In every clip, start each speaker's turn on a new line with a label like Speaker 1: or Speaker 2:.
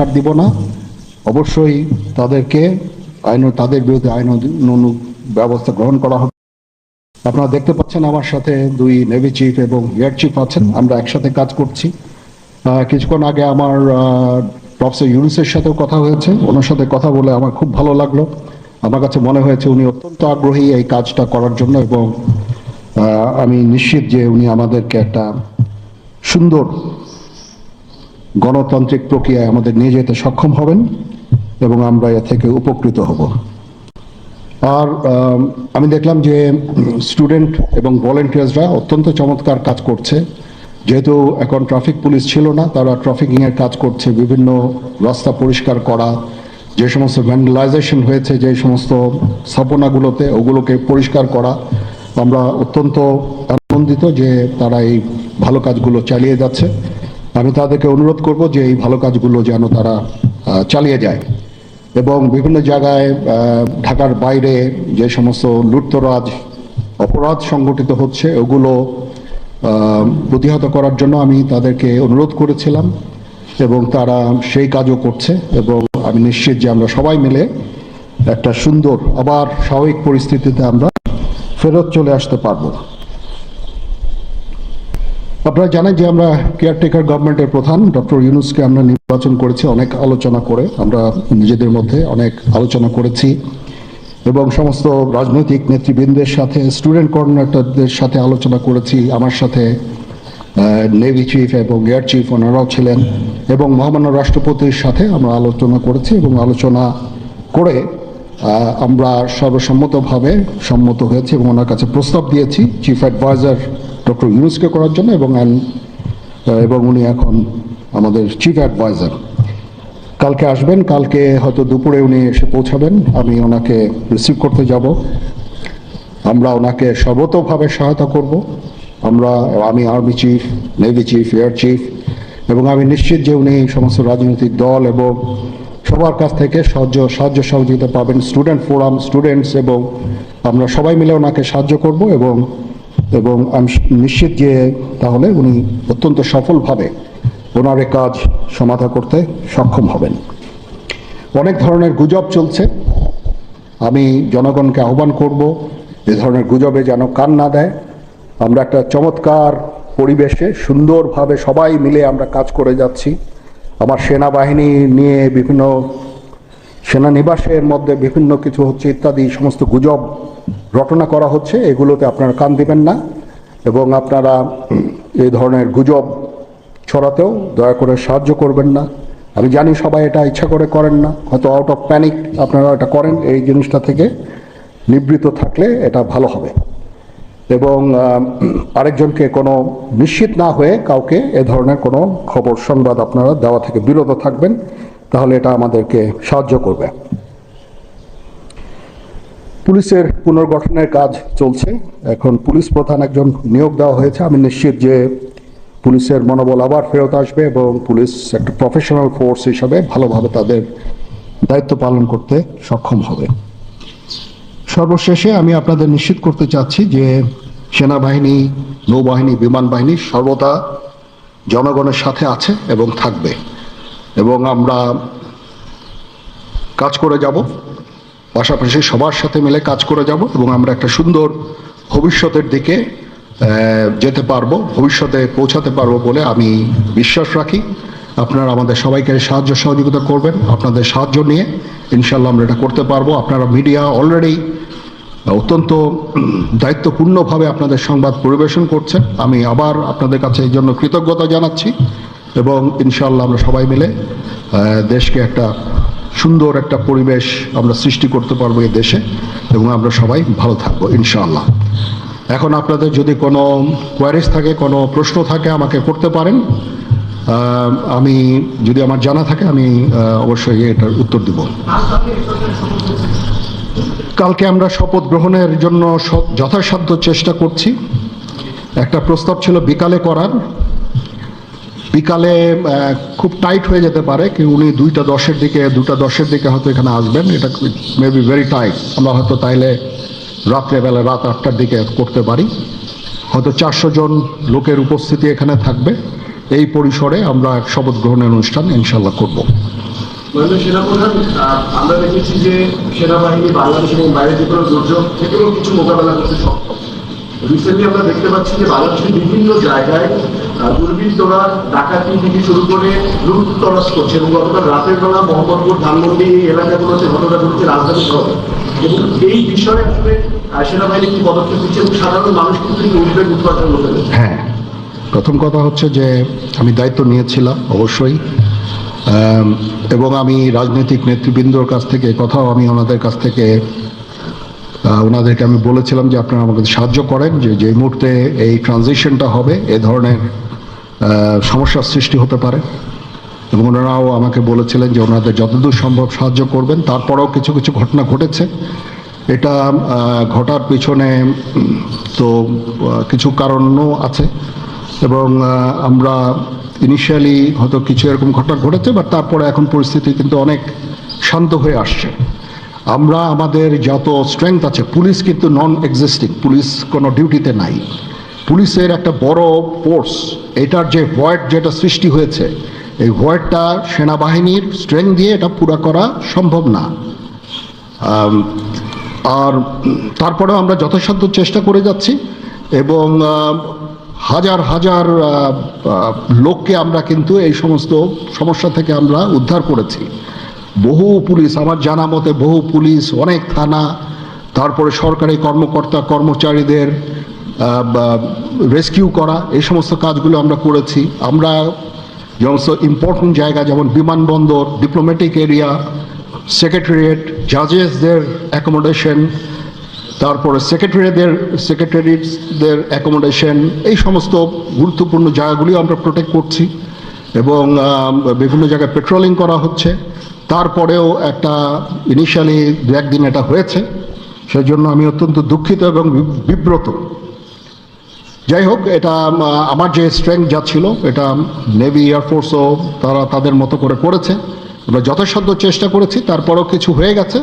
Speaker 1: ছাড় দিব না। অবশ্যই তাদেরকে আইন, তাদের বিরুদ্ধে আইন ব্যবস্থা গ্রহণ করা হবে। আপনারা দেখতে পাচ্ছেন আমার সাথে দুই নেভি চিফ এবং এয়ার চিফ আছেন। আমরা একসাথে কাজ করছি। কিছুক্ষণ আগে আমার প্রফেসর ইউনুসের সাথেও কথা হয়েছে। ওনার সাথে কথা বলে আমার খুব ভালো লাগল। আমার কাছে মনে হয়েছে উনি অত্যন্ত আগ্রহী এই কাজটা করার জন্য এবং আমি নিশ্চিত যে উনি আমাদেরকে একটা সুন্দর গণতান্ত্রিক প্রক্রিয়ায় আমাদের নিয়ে যেতে সক্ষম হবেন এবং আমরা এ থেকে উপকৃত হব। আর, আমি দেখলাম যে স্টুডেন্ট এবং ভলেন্টিয়ার্সরা অত্যন্ত চমৎকার কাজ করছে। যেহেতু এখন ট্রাফিক পুলিশ ছিল না, তারা ট্রাফিকিং এর কাজ করছে, বিভিন্ন রাস্তা পরিষ্কার করা, যে সমস্ত ভ্যান্ডালাইজেশন হয়েছে, যে সমস্ত স্থাপনাগুলোতে ওগুলোকে পরিষ্কার করা। আমরা অত্যন্ত আনন্দিত যে তারা এই ভালো কাজগুলো চালিয়ে যাচ্ছে। আমি তাদেরকে অনুরোধ করব যে এই ভালো কাজগুলো যেন তারা চালিয়ে যায়। এবং বিভিন্ন জায়গায় ঢাকার বাইরে যে সমস্ত লুটতরাজ, অপরাধ সংগঠিত হচ্ছে, ওগুলো প্রতিহত করার জন্য আমি তাদেরকে অনুরোধ করেছিলাম এবং তারা সেই কাজও করছে এবং আমি নিশ্চিত যে আমরা সবাই মিলে একটা সুন্দর, আবার স্বাভাবিক পরিস্থিতিতে আমরা ফেরত চলে আসতে পারব। আপনারা জানেন যে আমরা কেয়ারটেকার গভর্নমেন্টের প্রধান, ডক্টর ইউনুসকে আমরা নির্বাচন করেছি অনেক আলোচনা করে। আমরা নিজেদের মধ্যে অনেক আলোচনা করেছি এবং সমস্ত রাজনৈতিক নেতৃবৃন্দের সাথে স্টুডেন্ট কোঅর্ডিনেটরদের সাথে আলোচনা করেছি। আমার সাথে নেভি চিফ এবং এয়ার চিফ ওনারাও ছিলেন এবং মহামান্য রাষ্ট্রপতির সাথে আমরা আলোচনা করেছি এবং আলোচনা করে আমরা সর্বসম্মতভাবে সম্মত হয়েছি এবং ওনার কাছে প্রস্তাব দিয়েছি। চিফ অ্যাডভাইজার ডক্টর ইউনুসকে করার জন্য এবং এবং উনি এখন আমাদের চিফ অ্যাডভাইজার কালকে আসবেন, কালকে হয়তো দুপুরে উনি এসে পৌঁছাবেন, আমি ওনাকে রিসিভ করতে যাব। আমরা ওনাকে সর্বতোভাবে সহায়তা করব। আমরা, আমি army chief navy chief air chief এবং আমি নিশ্চিত যে উনি সমস্ত রাজনৈতিক দল এবং সবার কাছ থেকে সাহায্য সাহায্য সহযোগিতা পাবেন। স্টুডেন্ট ফোরাম স্টুডেন্টস এবং আমরা সবাই মিলে ওনাকে সাহায্য করব এবং এবং আমি নিশ্চিত যে তাহলে উনি অত্যন্ত সফলভাবে ওনার কাজ সমাধা করতে সক্ষম হবেন। অনেক ধরনের গুজব চলছে। আমি জনগণকে আহ্বান করব এ ধরনের গুজবে যেন কান না দেয়। আমরা একটা চমৎকার পরিবেশে সুন্দরভাবে সবাই মিলে আমরা কাজ করে যাচ্ছি। আমার সেনাবাহিনী নিয়ে বিভিন্ন সেনানিবাসের মধ্যে বিভিন্ন কিছু হচ্ছে ইত্যাদি, সমস্ত গুজব রটনা করা হচ্ছে, এগুলোতে আপনারা কান দিবেন না। এবং আপনারা এই ধরনের গুজব ছড়াতেও দয়া করে সাহায্য করবেন না। আমি জানি সবাই এটা ইচ্ছা করে করেন না, হয়তো আউট অফ প্যানিক আপনারা এটা করেন, এই জিনিসটা থেকে নিবৃত থাকলে এটা ভালো হবে। এবং আরেকজনকে কোনো নিশ্চিত না হয়ে কাউকে এ ধরনের কোনো খবর, সংবাদ আপনারা দেওয়া থেকে বিরত থাকবেন, তাহলে এটা আমাদেরকে সাহায্য করবে। পুলিশের পুনর্গঠনের কাজ চলছে। এখন পুলিশ প্রধান একজন নিয়োগ দেওয়া হয়েছে। আমি নিশ্চিত যে পুলিশের মনোবল আবার ফেরত আসবে এবং পুলিশ একটা প্রফেশনাল ফোর্স হিসাবে ভালোভাবে তাদের দায়িত্ব পালন করতে সক্ষম হবে। সর্বশেষে আমি আপনাদের নিশ্চিত করতে চাচ্ছি যে সেনাবাহিনী, নৌবাহিনী, বিমান বাহিনী সর্বদা জনগণের সাথে আছে এবং থাকবে। এবং আমরা কাজ করে যাব। পাশাপাশি সবার সাথে মিলে কাজ করে যাব এবং আমরা একটা সুন্দর ভবিষ্যতের দিকে যেতে পারব, ভবিষ্যতে পৌঁছাতে পারব বলে আমি বিশ্বাস রাখি। আপনারা আমাদের সবাইকে সাহায্য সহযোগিতা করবেন, আপনাদের সাহায্য নিয়ে ইনশাল্লাহ আমরা এটা করতে পারব। আপনারা মিডিয়া অলরেডি অত্যন্ত দায়িত্বপূর্ণভাবে আপনাদের সংবাদ পরিবেশন করছেন। আমি আবার আপনাদের কাছে এই জন্য কৃতজ্ঞতা জানাচ্ছি এবং ইনশাল্লাহ আমরা সবাই মিলে দেশকে একটা সুন্দর একটা পরিবেশ আমরা সৃষ্টি করতে পারব এই দেশে এবং আমরা সবাই ভালো থাকব, ইনশাআল্লাহ। এখন আপনাদের যদি কোনো কোয়ারিজ থাকে, কোনো প্রশ্ন থাকে, আমাকে করতে পারেন। আমি যদি আমার জানা থাকে, আমি অবশ্যই এটার উত্তর দিব। কালকে আমরা শপথ গ্রহণের জন্য যথাসাধ্য চেষ্টা করছি। একটা প্রস্তাব ছিল বিকালে করার। বিকালে খুব টাইট হয়ে যেতে পারে, কি উনি দুইটা দশের দিকে, দুটা দশের দিকে হয়তো এখানে আসবেন, এটা মে বি ভেরি টাইট আমরা হয়তো তাইলে রাত্রেবেলা রাত আটটার দিকে করতে পারি। হয়তো চারশো জন লোকের উপস্থিতি এখানে থাকবে। এই পরিসরে আমরা শপথ গ্রহণের অনুষ্ঠান ইনশাল্লাহ করব।
Speaker 2: আমরা দেখেছি যে সেনাবাহিনী বাংলাদেশ এবং বাইরে যে কোনো দুর্যোগ থেকেও কিছু মোকাবেলা করতে সক্ষম। রিসেন্টলি আমরা দেখতে পাচ্ছি যে বাংলাদেশের বিভিন্ন জায়গায় দুর্বৃত্তরা ডাকাতি থেকে শুরু করে লুটতরাজ করছে এবং গতকাল রাতের বেলা মোহাম্মদপুর ধানমন্ডি এই এলাকাগুলোতে ঘটনা ঘটছে, রাজধানী শহরে। এবং এই বিষয়ে আসলে সেনাবাহিনী কি পদক্ষেপ নিচ্ছে এবং সাধারণ মানুষ কিন্তু উদ্বেগ উৎপাদন পেরেছে
Speaker 1: হ্যাঁ প্রথম কথা হচ্ছে যে আমি দায়িত্ব নিয়েছিলাম, অবশ্যই। এবং আমি রাজনৈতিক নেতৃবৃন্দর কাছ থেকে, কথাও আমি ওনাদের কাছ থেকে ওনাদেরকে আমি বলেছিলাম যে আপনারা আমাকে সাহায্য করেন যে যে মুহূর্তে এই ট্রানজিশনটা হবে, এ ধরনের সমস্যার সৃষ্টি হতে পারে। এবং ওনারাও আমাকে বলেছিলেন যে ওনাদের যতদূর সম্ভব সাহায্য করবেন। তারপরেও কিছু কিছু ঘটনা ঘটেছে। এটা ঘটার পিছনে তো কিছু কারণও আছে। এবং আমরা ইনিশিয়ালি হয়তো কিছু এরকম ঘটনা ঘটেছে বাট তারপরে এখন পরিস্থিতি কিন্তু অনেক শান্ত হয়ে আসছে। আমরা আমাদের যত স্ট্রেংথ আছে, পুলিশ কিন্তু নন এক্সিস্টিং পুলিশ কোনো ডিউটিতে নাই। পুলিশের একটা বড় ফোর্স এটার যে ভয়েড যেটা সৃষ্টি হয়েছে, এই ভয়েডটা সেনাবাহিনীর স্ট্রেংথ দিয়ে এটা পুরা করা সম্ভব না। আর তারপরেও আমরা যথাসাধ্য চেষ্টা করে যাচ্ছি এবং হাজার হাজার লোককে আমরা কিন্তু এই সমস্ত সমস্যা থেকে আমরা উদ্ধার করেছি। বহু পুলিশ, আমার জানা মতে বহু পুলিশ, অনেক থানা, তারপরে সরকারি কর্মকর্তা, কর্মচারীদের রেস্কিউ করা, এই সমস্ত কাজগুলো আমরা করেছি। আমরা সমস্ত ইম্পর্টেন্ট জায়গা, যেমন বিমানবন্দর ডিপ্লোম্যাটিক এরিয়া সেক্রেটারিয়েট জাজেসদের অ্যাকোমোডেশন তারপরে সেক্রেটারিদের সেক্রেটারিদের অ্যাকোমোডেশন এই সমস্ত গুরুত্বপূর্ণ জায়গাগুলিও আমরা প্রোটেক্ট করছি। এবং বিভিন্ন জায়গায় পেট্রোলিং করা হচ্ছে। তারপরেও একটা ইনিশিয়ালি দু একদিন এটা হয়েছে সেই জন্য আমি অত্যন্ত দুঃখিত এবং বিব্রত। যাই হোক, এটা আমার যে স্ট্রেংথ যা ছিল, এটা নেভি এয়ারফোর্সও তারা তাদের মতো করে করেছে। আমরা যথাসাধ্য চেষ্টা করেছি, তারপরেও কিছু হয়ে গেছে।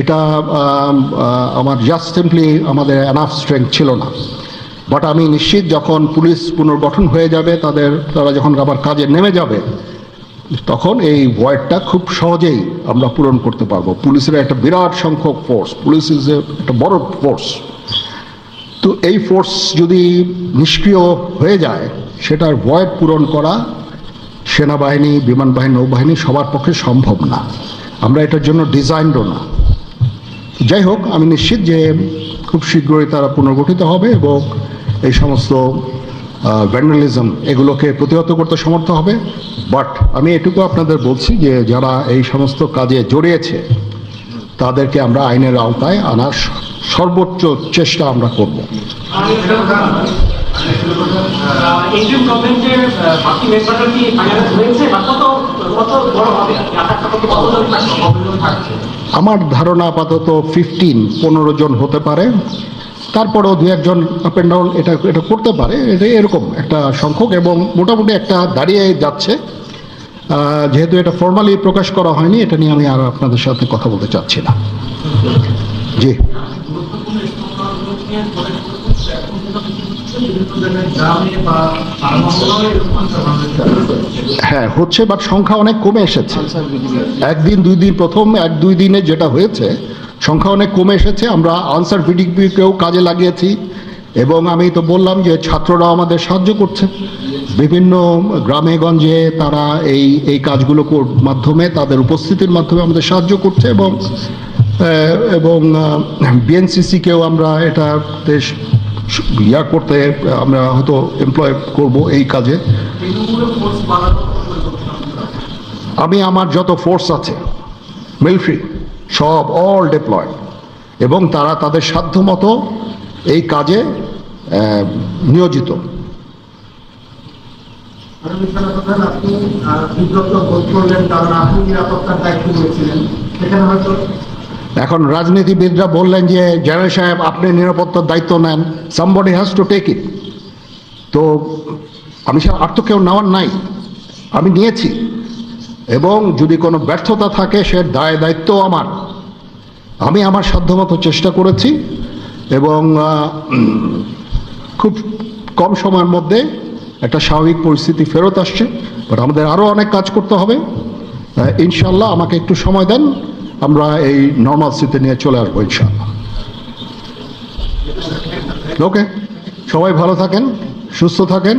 Speaker 1: এটা আমার জাস্ট সিম্পলি আমাদের অ্যানাফ স্ট্রেংথ ছিল না। বাট আমি নিশ্চিত যখন পুলিশ পুনর্গঠন হয়ে যাবে, তাদের, তারা যখন আবার কাজে নেমে যাবে তখন এই ভয়েডটা খুব সহজেই আমরা পূরণ করতে পারব। পুলিশের একটা বিরাট সংখ্যক ফোর্স পুলিশ ইজ একটা বড় ফোর্স তো এই ফোর্স যদি নিষ্ক্রিয় হয়ে যায়, সেটার ভয়েড পূরণ করা সেনাবাহিনী বিমান বাহিনী নৌবাহিনী সবার পক্ষে সম্ভব না। আমরা এটার জন্য ডিজাইনডও না। যাই হোক, আমি নিশ্চিত যে খুব শীঘ্রই তারা পুনর্গঠিত হবে এবং এই সমস্ত ভ্যান্ডালিজম এগুলোকে প্রতিহত করতে সমর্থ হবে। বাট আমি এটুকু আপনাদের বলছি যে যারা এই সমস্ত কাজে জড়িয়েছে তাদেরকে আমরা আইনের আওতায় আনার সর্বোচ্চ চেষ্টা আমরা করব। আমার ধারণা আপাতত ফিফটিন পনেরো জন হতে পারে। তারপরেও দু একজন আপ অ্যান্ড ডাউন এটা এটা করতে পারে। এটা এরকম একটা সংখ্যক এবং মোটামুটি একটা দাঁড়িয়ে যাচ্ছে। যেহেতু এটা ফর্মালি প্রকাশ করা হয়নি, এটা নিয়ে আমি আর আপনাদের সাথে কথা বলতে চাচ্ছি না। জি। হ্যাঁ হচ্ছে বাট সংখ্যা অনেক কমে এসেছে। একদিন, দুই দিন প্রথম, এক, দুই দিনে যেটা হয়েছে সংখ্যা অনেক কমে এসেছে, আমরা আনসার ভিডিপিকেও কাজে লাগিয়েছি। এবং আমি তো বললাম যে ছাত্ররাও আমাদের সাহায্য করছে। বিভিন্ন গ্রামে গঞ্জে তারা এই এই কাজগুলো মাধ্যমে তাদের উপস্থিতির মাধ্যমে আমাদের সাহায্য করছে এবং এবং বিএনসিসিকেও আমরা এটা দেশ ইয়া করতে, আমরা হয়তো এমপ্লয় করব এই কাজে। আমি আমার যত ফোর্স আছে মিলিটারি সব অল ডিপ্লয় এবং তারা তাদের সাধ্য মতো এই কাজে নিয়োজিত।
Speaker 3: আপনি বিব্রত বোধ করলেন কারণ আপনি নিরাপত্তার দায়িত্ব নিয়েছিলেন। সেখানে হয়তো
Speaker 1: এখন রাজনীতিবিদরা বললেন যে জেনারেল সাহেব আপনি নিরাপত্তার দায়িত্ব নেন। Somebody has to take it তো আমি সে আর তো কেউ নেওয়ার নাই। আমি নিয়েছি। এবং যদি কোনো ব্যর্থতা থাকে, সে দায় দায়িত্ব আমার। আমি আমার সাধ্যমতো চেষ্টা করেছি এবং খুব কম সময়ের মধ্যে একটা স্বাভাবিক পরিস্থিতি ফেরত আসছে। বাট আমাদের আরও অনেক কাজ করতে হবে। ইনশাল্লাহ আমাকে একটু সময় দেন, আমরা এই নর্মাল স্থিতি নিয়ে চলে আসব ইনশাল্লাহ ওকে সবাই ভালো থাকেন, সুস্থ থাকেন।